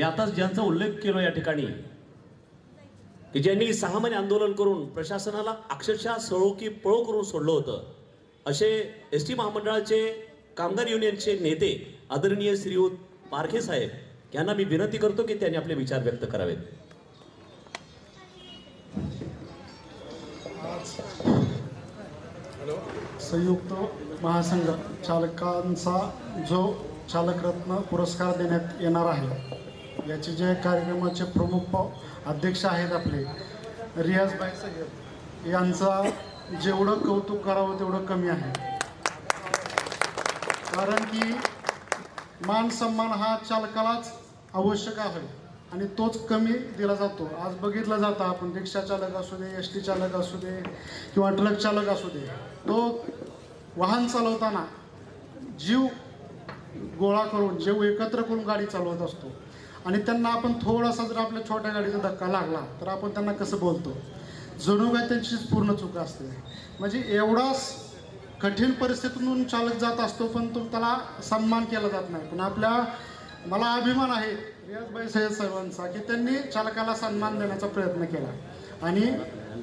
मी आताच ज्यांचा उल्लेख केलो या ठिकाणी की ज्यांनी सहा महिने आंदोलन करून प्रशासनाला अक्षरशः सळो की पळो करून सोडलं होतं असे एस टी महामंडळाचे कामगार युनियनचे नेते आदरणीय श्रीयुत पारखे साहेब यांना मी विनंती करतो की त्यांनी आपले विचार व्यक्त करावेत. संयुक्त महासंघ चालकांचा जो चालकरत्न पुरस्कार देण्यात येणार आहे याचे जे कार्यक्रमाचे प्रमुख अध्यक्ष आहेत आपले रियाजबाई सय्यद यांचा जेवढं कौतुक करावं तेवढं कमी आहे. कारण की मान सन्मान हा चालकालाच आवश्यक आहे आणि तोच कमी दिला जातो. आज बघितलं जातं आपण रिक्षा चालक असू दे एस टी चालक असू दे किंवा ट्रक चालक असू दे तो वाहन चालवताना जीव गोळा करून जीव एकत्र करून गाडी चालवत असतो. आणि त्यांना आपण थोडासा जर आपल्या छोट्या गाडीचा धक्का लागला तर आपण त्यांना कसं बोलतो? जणू काय त्यांचीच पूर्ण चूक असते. म्हणजे एवढाच कठीण परिस्थितीतून चालक जात असतो पण तो त्याला सन्मान केला जात नाही. पण आपल्या मला अभिमान आहे रियाजबाई सय्यद साहेबांचा की त्यांनी चालकाला सन्मान देण्याचा प्रयत्न केला. आणि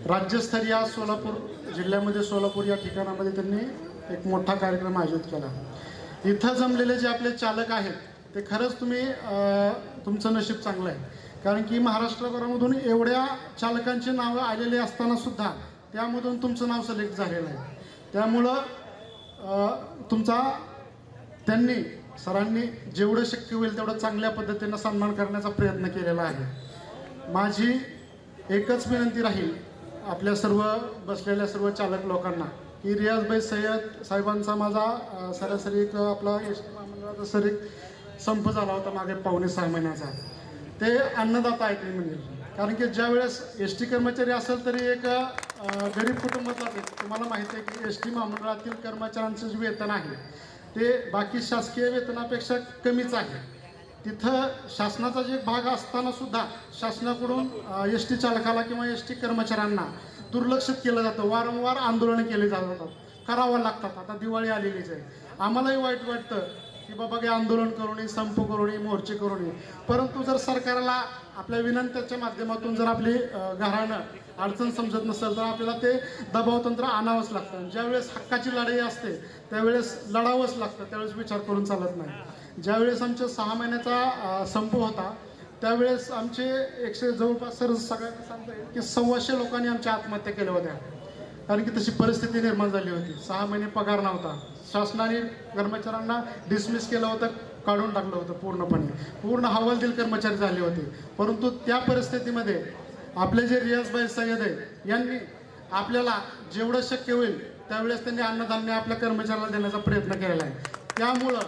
राज्यस्तरीय सोलापूर जिल्ह्यामध्ये सोलापूर या ठिकाणामध्ये त्यांनी एक मोठा कार्यक्रम आयोजित केला. इथं जमलेले जे आपले चालक आहेत ते खरंच तुम्ही तुमचं नशीब चांगलं आहे. कारण की महाराष्ट्रभरामधून एवढ्या चालकांची नावं आलेली असताना सुद्धा त्यामधून तुमचं नाव सिलेक्ट झालेलं आहे. त्यामुळं तुमचा त्यांनी सरांनी जेवढं शक्य होईल तेवढं चांगल्या पद्धतीनं सन्मान करण्याचा प्रयत्न केलेला आहे. माझी एकच विनंती राहील आपल्या सर्व बसलेल्या सर्व चालक लोकांना की रियाजबाई सय्यद साहेबांचा माझा सरासरी एक आपला यश महामंडळाचा सर एक संप झाला होता मागे पावणे सहा महिन्याचा. ते अन्नदाता आहेत मी म्हणजे. कारण की ज्या वेळेस एस टी कर्मचारी असेल तरी एक गरीब कुटुंबातलाच आहे. तुम्हाला माहिती आहे की एस टी महामंडळातील कर्मचाऱ्यांचं जे वेतन आहे ते बाकी शासकीय वेतनापेक्षा कमीच आहे. तिथं शासनाचा जे भाग असताना सुद्धा शासनाकडून एस टी चालकाला किंवा एस टी कर्मचाऱ्यांना दुर्लक्षित केलं जातं. वारंवार आंदोलनं केली जातात. करावं लागतात. आता दिवाळी आलेलीच आहे. आम्हालाही वाईट वाटतं. की बाबा काही आंदोलन करू नये संप करू नये मोर्चे करू नये परंतु जर सरकारला आपल्या विनंत्याच्या माध्यमातून जर आपली घराणं अडचण समजत नसेल तर आपल्याला ते दबावतंत्र आणावंच लागतं. ज्यावेळेस हक्काची लढाई असते त्यावेळेस लढावंच लागतं त्यावेळेस विचार करून चालत नाही. ज्यावेळेस आमच्या सहा महिन्याचा संप होता त्यावेळेस आमचे एकशे जवळपास सर सगळ्यांना सांगता येईल की सव्वाशे लोकांनी आमच्या आत्महत्या केल्या होत्या. कारण की तशी परिस्थिती निर्माण झाली होती. सहा महिने पगार नव्हता. शासनाने कर्मचाऱ्यांना डिसमिस केलं होतं काढून टाकलं होतं पूर्णपणे. पूर्ण हवालदिल कर्मचारी झाले होते. परंतु त्या परिस्थितीमध्ये आपले जे रियाजबाई सय्यद आहे यांनी आपल्याला जेवढं शक्य होईल त्यावेळेस त्यांनी अन्नधान्य आपल्या कर्मचाऱ्याला देण्याचा प्रयत्न केलेला आहे. त्यामुळं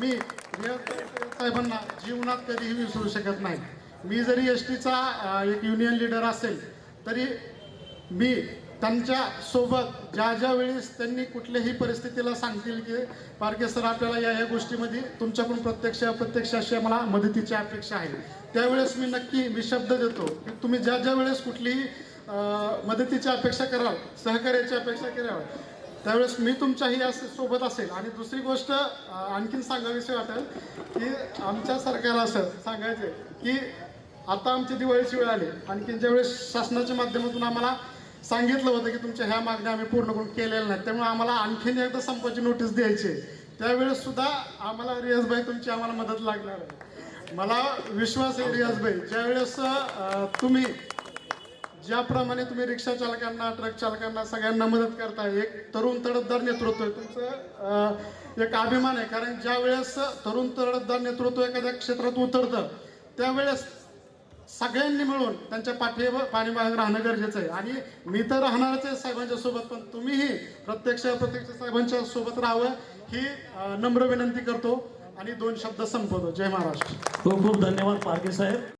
मी रियाजबाई साहेबांना जीवनात कधीही विसरू शकत नाही. मी जरी एस टीचा एक युनियन लीडर असेल तरी मी त्यांच्यासोबत ज्या ज्या वेळेस त्यांनी कुठल्याही परिस्थितीला सांगतील की पारखे सर आपल्याला या या गोष्टीमध्ये तुमच्याकडून प्रत्यक्ष अप्रत्यक्ष अशी मला मदतीची अपेक्षा आहे. त्यावेळेस मी नक्की मी शब्द देतो की तुम्ही ज्या ज्या वेळेस कुठलीही मदतीची अपेक्षा कराल सहकार्याची अपेक्षा कराल त्यावेळेस मी तुमच्याही असे सोबत असेल. आणि दुसरी गोष्ट आणखीन सांगावीशी वाटेल की आमच्या सरकारला असं सांगायचं की आता आमची दिवाळीची वेळ आली. आणखी ज्यावेळेस शासनाच्या माध्यमातून आम्हाला सांगितलं होतं की तुमच्या ह्या मागण्या आम्ही पूर्ण करून केलेल्या नाहीत. त्यामुळे आम्हाला आणखीन एकदा संपाची नोटीस द्यायची आहे. त्यावेळेस सुद्धा आम्हाला रियाजबाई तुमची आम्हाला मदत लागणार आहे. मला विश्वास आहे रियाजबाई ज्यावेळेस तुम्ही ज्याप्रमाणे तुम्ही रिक्षा चालकांना ट्रक चालकांना सगळ्यांना मदत करता एक तरुण तडफदार नेतृत्व आहे. तुमचं एक अभिमान आहे. कारण ज्या वेळेस तरुण तडफदार नेतृत्व एखाद्या क्षेत्रात उतरतं त्यावेळेस सगळ्यांनी मिळून त्यांच्या पाठी पाठीमागे राहणं गरजेचं आहे. आणि मी तर राहणारच आहे साहेबांच्या सोबत पण तुम्हीही प्रत्यक्ष अप्रत्यक्ष साहेबांच्या सोबत राहावं ही नम्र विनंती करतो. आणि दोन शब्द संपवतो. जय महाराष्ट्र. खूप खूप धन्यवाद पारखे साहेब.